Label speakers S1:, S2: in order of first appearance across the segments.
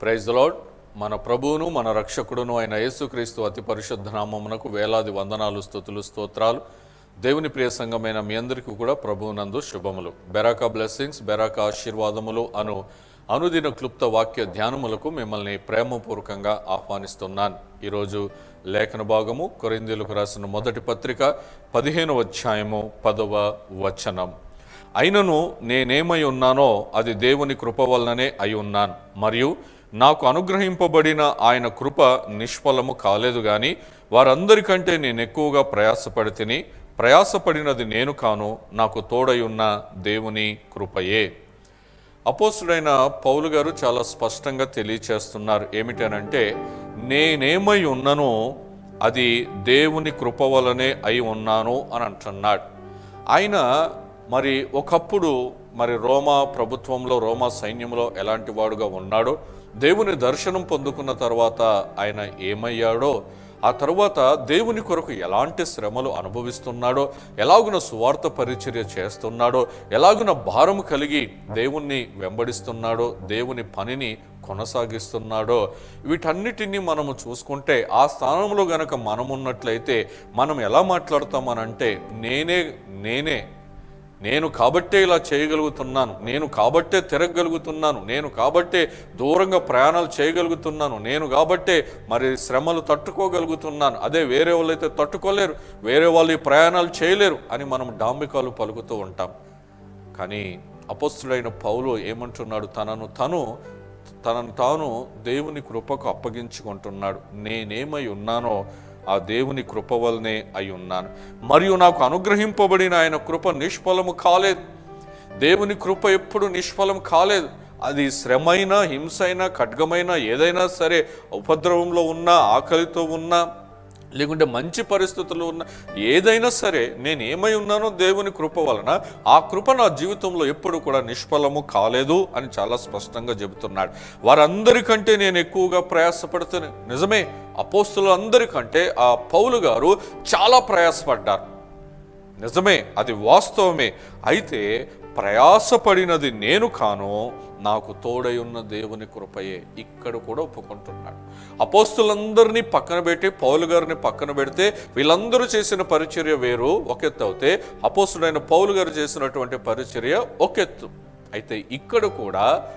S1: Praise the మన ప్రభువును మన రక్షకుడును అయిన యేసుక్రీస్తు అతి పరిశుద్ధ నామమునకు వేలాది వందనాలు స్థుతులు స్తోత్రాలు. దేవుని ప్రియ సంఘమైన మీ అందరికీ కూడా ప్రభువునందు శుభములు. బెరాకా బ్లెస్సింగ్స్ బెరాకా ఆశీర్వాదములు అను అనుదిన క్లుప్త వాక్య ధ్యానములకు మిమ్మల్ని ప్రేమపూర్వకంగా ఆహ్వానిస్తున్నాను. ఈరోజు లేఖన భాగము కొరిందీలకు రాసిన మొదటి పత్రిక పదిహేను అధ్యాయము పదవ వచనం. అయినను నేనేమై ఉన్నానో అది దేవుని కృప వలననే అయి ఉన్నాను. మరియు నాకు అనుగ్రహింపబడిన ఆయన కృప నిష్ఫలము కాలేదు గాని వారందరికంటే నేను ఎక్కువగా ప్రయాసపడి తిని ప్రయాసపడినది నేను కాను నాకు తోడై ఉన్న దేవుని కృపయే. అపోసుడైన పౌలు గారు చాలా స్పష్టంగా తెలియచేస్తున్నారు. ఏమిటనంటే నేనేమై ఉన్ననో అది దేవుని కృప వలనే అయి ఉన్నాను అని అంటున్నాడు. ఆయన మరి ఒకప్పుడు మరి రోమా ప్రభుత్వంలో రోమా సైన్యంలో ఎలాంటి వాడుగా ఉన్నాడో దేవుని దర్శనం పొందుకున్న తర్వాత ఆయన ఏమయ్యాడో ఆ తర్వాత దేవుని కొరకు ఎలాంటి శ్రమలు అనుభవిస్తున్నాడో ఎలాగున సువార్త పరిచర్య చేస్తున్నాడో ఎలాగున భారం కలిగి దేవుణ్ణి వెంబడిస్తున్నాడో దేవుని పనిని కొనసాగిస్తున్నాడో వీటన్నిటినీ మనము చూసుకుంటే ఆ స్థానంలో గనక మనమున్నట్లయితే మనం ఎలా మాట్లాడతామనంటే నేనే నేనే నేను కాబట్టే ఇలా చేయగలుగుతున్నాను. నేను కాబట్టే తిరగగలుగుతున్నాను. నేను కాబట్టే దూరంగా ప్రయాణాలు చేయగలుగుతున్నాను. నేను కాబట్టే మరి శ్రమలు తట్టుకోగలుగుతున్నాను. అదే వేరే వాళ్ళైతే తట్టుకోలేరు. వేరే వాళ్ళు ఈ ప్రయాణాలు చేయలేరు అని మనం డాంబికాలు పలుకుతూ ఉంటాం. కానీ అపస్తుడైన పౌలు ఏమంటున్నాడు? తనను తను తనను తాను దేవుని కృపకు అప్పగించుకుంటున్నాడు. నేనేమై ఉన్నానో ఆ దేవుని కృప వల్లనే అయి ఉన్నాను మరియు నాకు అనుగ్రహింపబడిన ఆయన కృప నిష్ఫలము కాలేదు. దేవుని కృప ఎప్పుడు నిష్ఫలం కాలేదు. అది శ్రమైనా హింసైనా ఖడ్గమైనా ఏదైనా సరే ఉపద్రవంలో ఉన్నా ఆకలితో ఉన్నా లేకుంటే మంచి పరిస్థితులు ఉన్న ఏదైనా సరే నేను ఏమై ఉన్నానో దేవుని కృప వలన ఆ కృప నా జీవితంలో ఎప్పుడు కూడా నిష్ఫలము కాలేదు అని చాలా స్పష్టంగా చెబుతున్నాడు. వారందరికంటే నేను ఎక్కువగా ప్రయాసపడుతున్నాను నిజమే అపోస్తులందరికంటే ఆ పౌలు గారు చాలా ప్రయాసపడ్డారు. నిజమే అది వాస్తవమే. అయితే ప్రయాసపడినది నేను కాను నాకు తోడై ఉన్న దేవుని కృపయే. ఇక్కడ కూడా ఒప్పుకుంటున్నాడు. అపోస్తులందరినీ పక్కన పెట్టి పౌలు గారిని పక్కన పెడితే వీళ్ళందరూ చేసిన పరిచర్య వేరు ఒకెత్తు అవుతే అపోస్తుడైన పౌలు గారు చేసినటువంటి పరిచర్య ఒక ఎత్తు. అయితే ఇక్కడ కూడా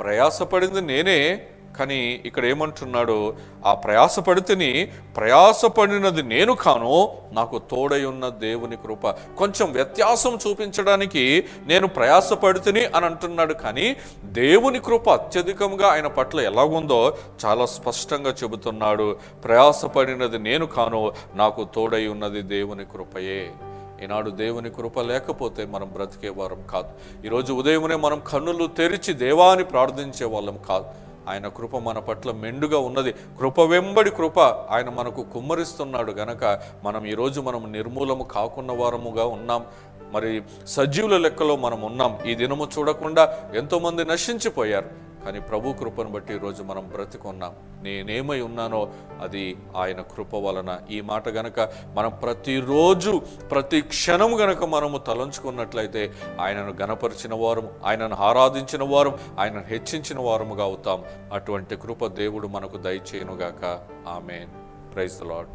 S1: ప్రయాసపడింది నేనే కానీ ఇక్కడ ఏమంటున్నాడు ఆ ప్రయాసపడితేని ప్రయాసపడినది నేను కాను నాకు తోడై ఉన్న దేవుని కృప. కొంచెం వ్యత్యాసం చూపించడానికి నేను ప్రయాసపడితేని అని అంటున్నాడు కానీ దేవుని కృప అత్యధికంగా ఆయన పట్ల ఎలాగుందో చాలా స్పష్టంగా చెబుతున్నాడు. ప్రయాసపడినది నేను కాను నాకు తోడై ఉన్నది దేవుని కృపయే. ఈనాడు దేవుని కృప లేకపోతే మనం బ్రతికే వారం కాదు. ఈరోజు ఉదయమునే మనం కన్నులు తెరిచి దేవాని ప్రార్థించే వాళ్ళం కాదు. ఆయన కృప మన పట్ల మెండుగా ఉన్నది. కృప వెంబడి కృప ఆయన మనకు కుమ్మరిస్తున్నాడు గనక మనం ఈరోజు మనం నిర్మూలము కాకున్న వారముగా ఉన్నాం. మరి సజీవుల లెక్కలో మనం ఉన్నాం. ఈ దినము చూడకుండా ఎంతోమంది నశించిపోయారు. కానీ ప్రభు కృపను బట్టి ఈరోజు మనం బ్రతికున్నాం. నేనేమై ఉన్నానో అది ఆయన కృప వలన. ఈ మాట గనక మనం ప్రతిరోజు ప్రతి క్షణం గనక మనము తలంచుకున్నట్లయితే ఆయనను గనపరిచిన వారం ఆయనను ఆరాధించిన వారం ఆయనను హెచ్చించిన వారముగా అవుతాం. అటువంటి కృప దేవుడు మనకు దయచేయనుగాక. ఆమె ప్రైజ్ ద లాడ్